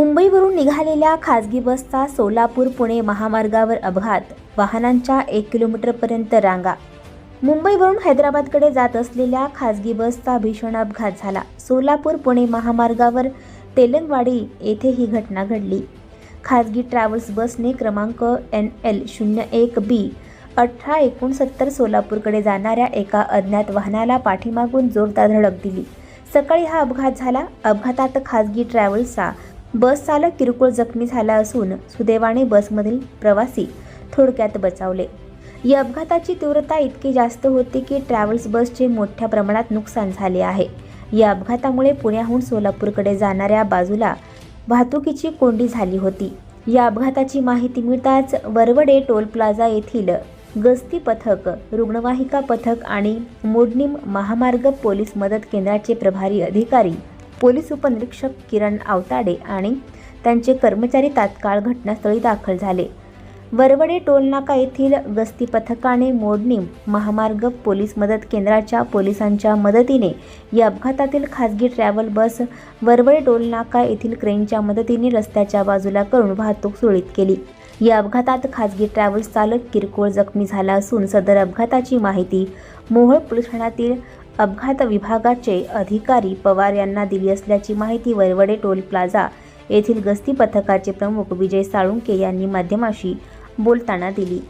मुंबईवरून निघालेल्या खाजगी बसचा सोलापूर पुणे महामार्गावर अपघात वाहनांच्या एक किलोमीटरपर्यंत रांगा. मुंबईवरून हैदराबादकडे जात असलेल्या खाजगी बसचा भीषण अपघात झाला. सोलापूर पुणे महामार्गावर तेलंगवाडी येथे ही घटना घडली. खाजगी ट्रॅव्हल्स बसने क्रमांक एन एल शून्य एक बी अठरा एकोणसत्तर सोलापूरकडे जाणाऱ्या एका अज्ञात वाहनाला पाठीमागून जोरदार धडक दिली. सकाळी हा अपघात झाला. अपघातात खाजगी ट्रॅव्हल्सचा बस चालक किरकोळ जखमी झाला असून सुदैवाने बसमधील प्रवासी थोडक्यात बचावले. या अपघाताची तीव्रता इतकी जास्त होती की ट्रॅव्हल्स बसचे मोठ्या प्रमाणात नुकसान झाले आहे. या अपघातामुळे पुण्याहून सोलापूरकडे जाणाऱ्या बाजूला वाहतुकीची कोंडी झाली होती. या अपघाताची माहिती मिळताच वरवडे टोल प्लाझा येथील गस्ती पथक रुग्णवाहिका पथक आणि मोडणीम महामार्ग पोलीस मदत केंद्राचे प्रभारी अधिकारी पोलीस उपनिरीक्षक किरण आवताडे आणि त्यांचे कर्मचारी तात्काळ घटनास्थळी दाखल झाले. वरवडे टोलनाका येथील गस्ती पथकाने मोडणीम महामार्ग पोलीस मदत केंद्राच्या पोलिसांच्या मदतीने या अपघातातील खासगी ट्रॅव्हल बस वरवडे टोलनाका येथील क्रेनच्या मदतीने रस्त्याच्या बाजूला करून वाहतूक सुरळीत केली. या अपघातात खासगी ट्रॅव्हल्स चालक किरकोळ जखमी झाला असून सदर अपघाताची माहिती मोहोळ पोलीस ठाण्यातील अपघात विभागाचे अधिकारी पवार यांना दिली असल्याची माहिती वरवडे टोल प्लाझा येथील गस्ती पथकाचे प्रमुख विजय साळुंके यांनी माध्यमाशी बोलताना दिली.